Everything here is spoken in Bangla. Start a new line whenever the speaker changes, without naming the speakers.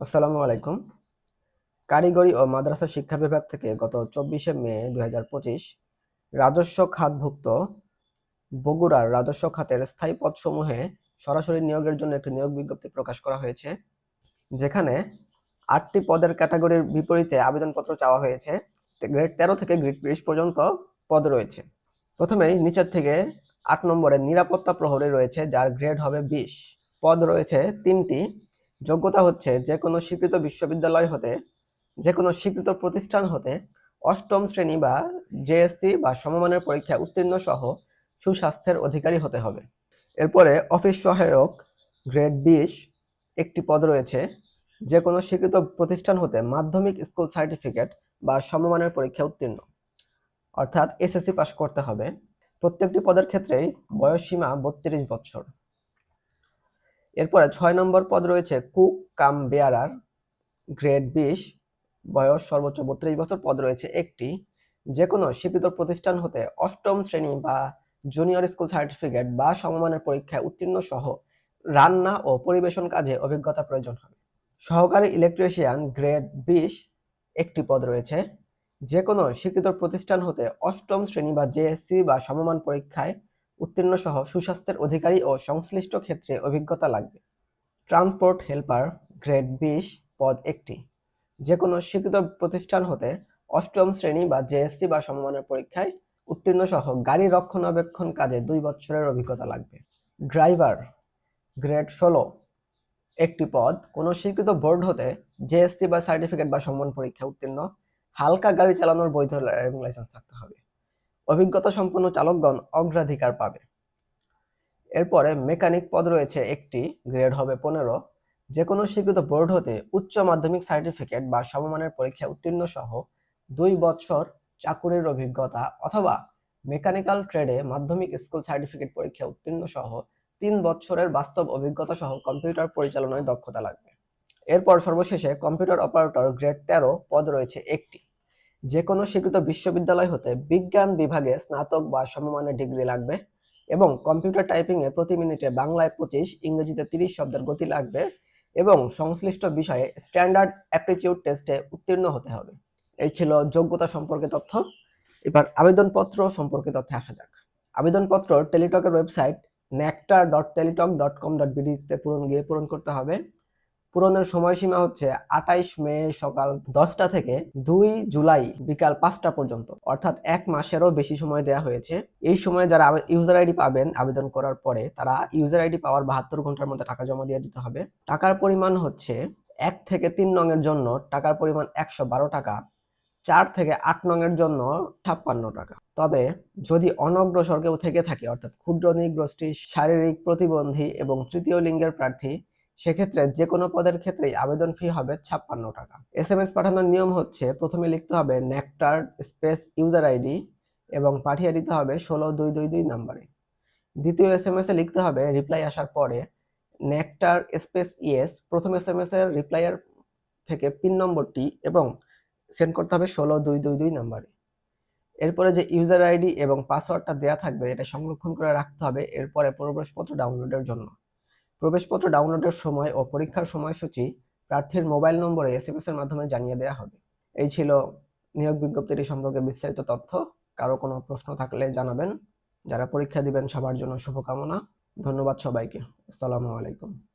আসসালামু আলাইকুম। কারিগরি ও মাদ্রাসা শিক্ষা বিভাগ থেকে গত চব্বিশে মে দু হাজার পঁচিশ রাজস্ব খাতভুক্ত বগুড়ার রাজস্ব খাতের স্থায়ী পদসমূহে সরাসরি নিয়োগের জন্য একটি নিয়োগ বিজ্ঞপ্তি প্রকাশ করা হয়েছে, যেখানে আটটি পদের ক্যাটাগরির বিপরীতে আবেদনপত্র চাওয়া হয়েছে। গ্রেড তেরো থেকে গ্রেড বিশ পর্যন্ত পদ রয়েছে। প্রথমেই নিচের থেকে আট নম্বরে নিরাপত্তা প্রহরী রয়েছে, যার গ্রেড হবে বিশ। পদ রয়েছে তিনটি যোগ্যতা হচ্ছে যে কোনো স্বীকৃত বিশ্ববিদ্যালয় হতে যে কোনো স্বীকৃত প্রতিষ্ঠান হতে, অষ্টম শ্রেণি বা জেএসসি বা সমমানের পরীক্ষায় উত্তীর্ণ সহ সুস্বাস্থ্যের অধিকারী হতে হবে। এরপরে অফিস সহায়ক গ্রেড বিশ একটি পদ রয়েছে যে কোনো স্বীকৃত প্রতিষ্ঠান হতে মাধ্যমিক স্কুল সার্টিফিকেট বা সমমানের পরীক্ষা উত্তীর্ণ। অর্থাৎ এসএসসি পাস করতে হবে। প্রত্যেকটি পদের ক্ষেত্রেই বয়স সীমা বত্রিশ বছর। এরপরে ছয় নম্বর পদ রয়েছে কুক কাম বেয়ারার গ্রেড বিশ, বয়স সর্বোচ্চ বত্রিশ বছর পদ রয়েছে একটি। যে কোনো স্বীকৃত প্রতিষ্ঠান হতে অষ্টম শ্রেণি বা জুনিয়র স্কুল সার্টিফিকেট বা সমমানের পরীক্ষায় উত্তীর্ণ সহ রান্না ও পরিবেশন কাজে অভিজ্ঞতা প্রয়োজন হবে। সহকারী ইলেকট্রিশিয়ান গ্রেড বিশ একটি পদ রয়েছে। যে কোনো স্বীকৃত প্রতিষ্ঠান হতে অষ্টম শ্রেণি বা জেএসসি বা সমমান পরীক্ষায় উত্তীর্ণ সহ সুস্বাস্থ্যের অধিকারী ও সংশ্লিষ্ট ক্ষেত্রে অভিজ্ঞতা লাগবে। ট্রান্সপোর্ট হেল্পার গ্রেড বিশ পদ একটি। যে কোনো স্বীকৃত প্রতিষ্ঠান হতে অষ্টম শ্রেণি বা জেএসসি বা সমমানের পরীক্ষায় উত্তীর্ণ সহ গাড়ি রক্ষণাবেক্ষণ কাজে দুই বছরের অভিজ্ঞতা লাগবে। ড্রাইভার গ্রেড ষোলো একটি পদ। কোনো স্বীকৃত বোর্ড হতে জেএসসি বা সার্টিফিকেট বা সম্মান পরীক্ষা উত্তীর্ণ। হালকা গাড়ি চালানোর বৈধ লাইসেন্স থাকতে হবে। অভিজ্ঞতা সম্পন্ন চালকগণ অগ্রাধিকার পাবে। এরপরে মেকানিক পদ রয়েছে একটি, গ্রেড হবে পনেরো। যে কোনো স্বীকৃত বোর্ড হতে উচ্চ মাধ্যমিক সার্টিফিকেট বা সমমানের পরীক্ষা উত্তীর্ণ সহ দুই বছর চাকুরির অভিজ্ঞতা অথবা মেকানিক্যাল ট্রেডে মাধ্যমিক স্কুল সার্টিফিকেট পরীক্ষা উত্তীর্ণ সহ তিন বছরের বাস্তব অভিজ্ঞতা সহ কম্পিউটার পরিচালনায় দক্ষতা লাগবে। এরপর সর্বশেষে কম্পিউটার অপারেটর গ্রেড তেরো পদ রয়েছে একটি। যে কোনো স্বীকৃত বিশ্ববিদ্যালয় হতে বিজ্ঞান বিভাগে স্নাতক বা সমমানের ডিগ্রি লাগবে এবং কম্পিউটার টাইপিংয়ে প্রতি মিনিটে বাংলায় পঁচিশ, ইংরেজিতে তিরিশ শব্দের গতি লাগবে এবং সংশ্লিষ্ট বিষয়ে স্ট্যান্ডার্ড অ্যাপটিটিউড টেস্টে উত্তীর্ণ হতে হবে। এই ছিল যোগ্যতা সম্পর্কে তথ্য। এবার আবেদনপত্র সম্পর্কে তথ্যে আসা যাক। আবেদনপত্র টেলিটকের website nectar dot Teletalk dot com dot বিডিতে পূরণ গিয়ে পূরণ করতে হবে। পূরণের সময়সীমা হচ্ছে আঠাইশ মে সকাল দশটা থেকে দুই জুলাই বিকাল পাঁচটা পর্যন্ত। অর্থাৎ এক মাসেরও বেশি সময় দেওয়া হয়েছে। এই সময়ে যারা ইউজার আইডি পাবেন, আবেদন করার পরে তারা ইউজার আইডি পাওয়ার বাহাত্তর ঘণ্টার মধ্যে টাকা জমা দিয়ে দিতে হবে। টাকার পরিমাণ হচ্ছে এক থেকে তিন নঙের জন্য, টাকার পরিমাণ একশো বারো টাকা, চার থেকে আট নঙের জন্য ছাপ্পান্ন টাকা। তবে যদি অনগ্রসর কেউ থেকে থাকে, অর্থাৎ ক্ষুদ্র নিগ্রষ্টি শারীরিক প্রতিবন্ধী এবং তৃতীয় লিঙ্গের প্রার্থী সেক্ষেত্রে যে কোনো পদের ক্ষেত্রেই আবেদন ফি হবে ছাপ্পান্ন টাকা। এস এম এস পাঠানোর নিয়ম হচ্ছে প্রথমে লিখতে হবে নেকটার স্পেস ইউজার আইডি এবং পাঠিয়ে দিতে হবে ষোলো দুই দুই দুই নাম্বারে। দ্বিতীয় এস এম এস লিখতে হবে রিপ্লাই আসার পরে নেকটার স্পেস ইয়েস প্রথম এস এম এস এর রিপ্লাইয়ের থেকে পিন নম্বরটি এবং সেন্ড করতে হবে ষোলো দুই দুই দুই নাম্বারে। এরপরে যে ইউজার আইডি এবং পাসওয়ার্ডটা দেওয়া থাকবে, এটা সংরক্ষণ করে রাখতে হবে এরপরে প্রবেশপত্র ডাউনলোডের জন্য। প্রবেশপত্র ডাউনলোডের সময় ও পরীক্ষার সময়সূচি প্রার্থীর মোবাইল নম্বরে এস এম এস এর মাধ্যমে জানিয়ে দেওয়া হবে। এই ছিল নিয়োগ বিজ্ঞপ্তিটি সম্পর্কে বিস্তারিত তথ্য। কারও কোনো প্রশ্ন থাকলে জানাবেন। যারা পরীক্ষা দিবেন সবার জন্য শুভকামনা। ধন্যবাদ সবাইকে। আসসালামু আলাইকুম।